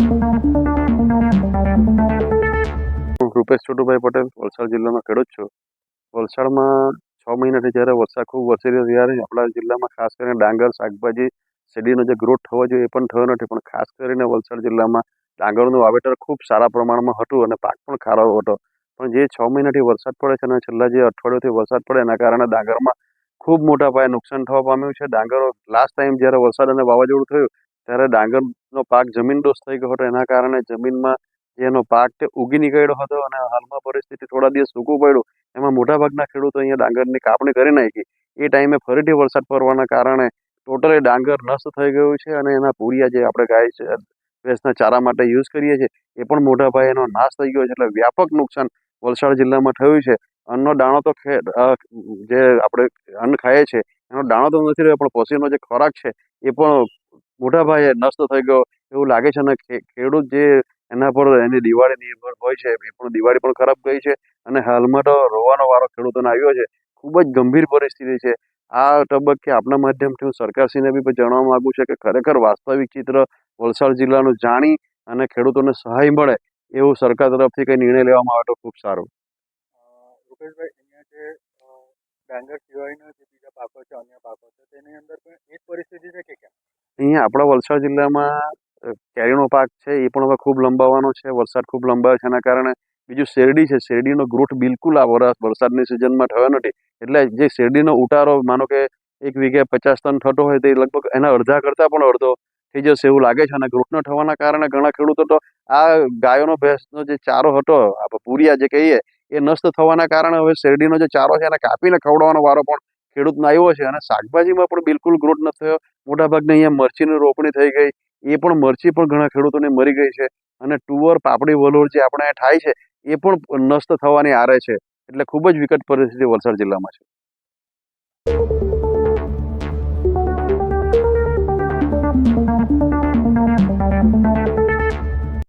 હું રૂપેશ છોટુભાઈ પટેલ, વલસાડ જિલ્લામાં ખેડૂત છું. વલસાડમાં છ મહિનાથી જ્યારે વરસાદ ખૂબ વરસી રહ્યો ત્યારે આપણા જિલ્લામાં ખાસ કરીને ડાંગર, શાકભાજી, શેરડીનો જે ગ્રોથ થવો જોઈએ એ પણ થયો નથી. પણ ખાસ કરીને વલસાડ જિલ્લામાં ડાંગરનું વાવેતર ખૂબ સારા પ્રમાણમાં હતું અને પાક પણ ખારો હતો. પણ જે છ મહિનાથી વરસાદ પડે છે અને છેલ્લા જે અઠવાડિયાથી વરસાદ પડે એના કારણે ડાંગરમાં ખૂબ મોટા પાયે નુકસાન થવા પામ્યું છે. ડાંગરો લાસ્ટ ટાઈમ જ્યારે વરસાદ અને વાવાઝોડું થયું ત્યારે ડાંગરનો પાક જમીનદોસ્ત થઈ ગયો હતો. એના કારણે જમીનમાં જે એનો પાક તે ઉગી નીકળ્યો હતો અને હાલમાં પરિસ્થિતિ થોડા દિવસ સૂકું પડ્યું. એમાં મોટાભાગના ખેડૂતો અહીંયા ડાંગરની કાપણી કરી નાખી. એ ટાઈમે ફરીથી વરસાદ પડવાના કારણે ટોટલી ડાંગર નષ્ટ થઈ ગયું છે અને એના પૂરિયા જે આપણે ગાય છે, ભેંસના ચારા માટે યુઝ કરીએ છીએ, એ પણ મોટા પાયે એનો નાશ થઈ ગયો છે એટલે વ્યાપક નુકસાન વલસાડ જિલ્લામાં થયું છે. અન્નનો દાણો તો જે આપણે અન્ન ખાઈએ છીએ, એનો દાણો તો નથી રહ્યો, પણ પશુનો જે ખોરાક છે, એ પણ મોટા પાયે નષ્ટ થઈ ગયો. એવું લાગે છે અને ખેડૂત જે એના પર, એની દિવાળી નિર્ભર હોય છે, એ પણ દિવાળી પણ ખરાબ ગઈ છે. અને હાલમાં તો રોવાનો વારો ખેડૂતોને આવ્યો છે. ખૂબ જ ગંભીર પરિસ્થિતિ છે. આ તબક્કે આપના માધ્યમથી હું સરકારશ્રીને બી જણાવવા માગું છું કે ખરેખર વાસ્તવિક ચિત્ર વલસાડ જિલ્લાનું જાણી અને ખેડૂતોને સહાય મળે એવું સરકાર તરફથી કંઈ નિર્ણય લેવામાં આવે તો ખૂબ સારું. રૂપેશભાઈ, અહીંયા જે ડાંગર સિવાયના જે બીજા છે તેની અંદર પણ એ જ પરિસ્થિતિ છે કે કેમ અહીંયા આપણા વલસાડ જિલ્લામાં કેરીનો પાક છે, એ પણ હવે ખૂબ લંબાવવાનો છે. વરસાદ ખૂબ લંબાયો છે, એના કારણે બીજું શેરડી છે. શેરડીનો ગ્રોથ બિલકુલ આ વરસ, વરસાદની સિઝનમાં થયો નથી. એટલે જે શેરડીનો ઉતારો, માનો કે એક વીઘે પચાસ ટન થતો હોય, તે લગભગ એના અડધા કરતાં પણ અડધો થઈ જશે એવું લાગે છે. અને ગ્રોથ ન થવાના કારણે ઘણા ખેડૂતો તો આ ગાયોનો ભેંસનો જે ચારો હતો આપણે પૂરિયા જે કહીએ, એ નષ્ટ થવાના કારણે હવે શેરડીનો જે ચારો છે, એને કાપીને ખવડાવવાનો વારો પણ ખેડૂતને આવ્યો છે અને શાકભાજીમાં પણ બિલકુલ ગ્રોથ નથી થયો. મોટાભાગની અહીંયા મરચીની રોપણી થઈ ગઈ. એ પણ મરચી પણ ઘણા ખેડૂતોને મરી ગઈ છે અને ટુવર પાપડી, વલોર જે આપણે થાય છે, એ પણ નષ્ટ થવાની આરે છે. એટલે ખૂબ જ વિકટ પરિસ્થિતિ વલસાડ જિલ્લામાં છે.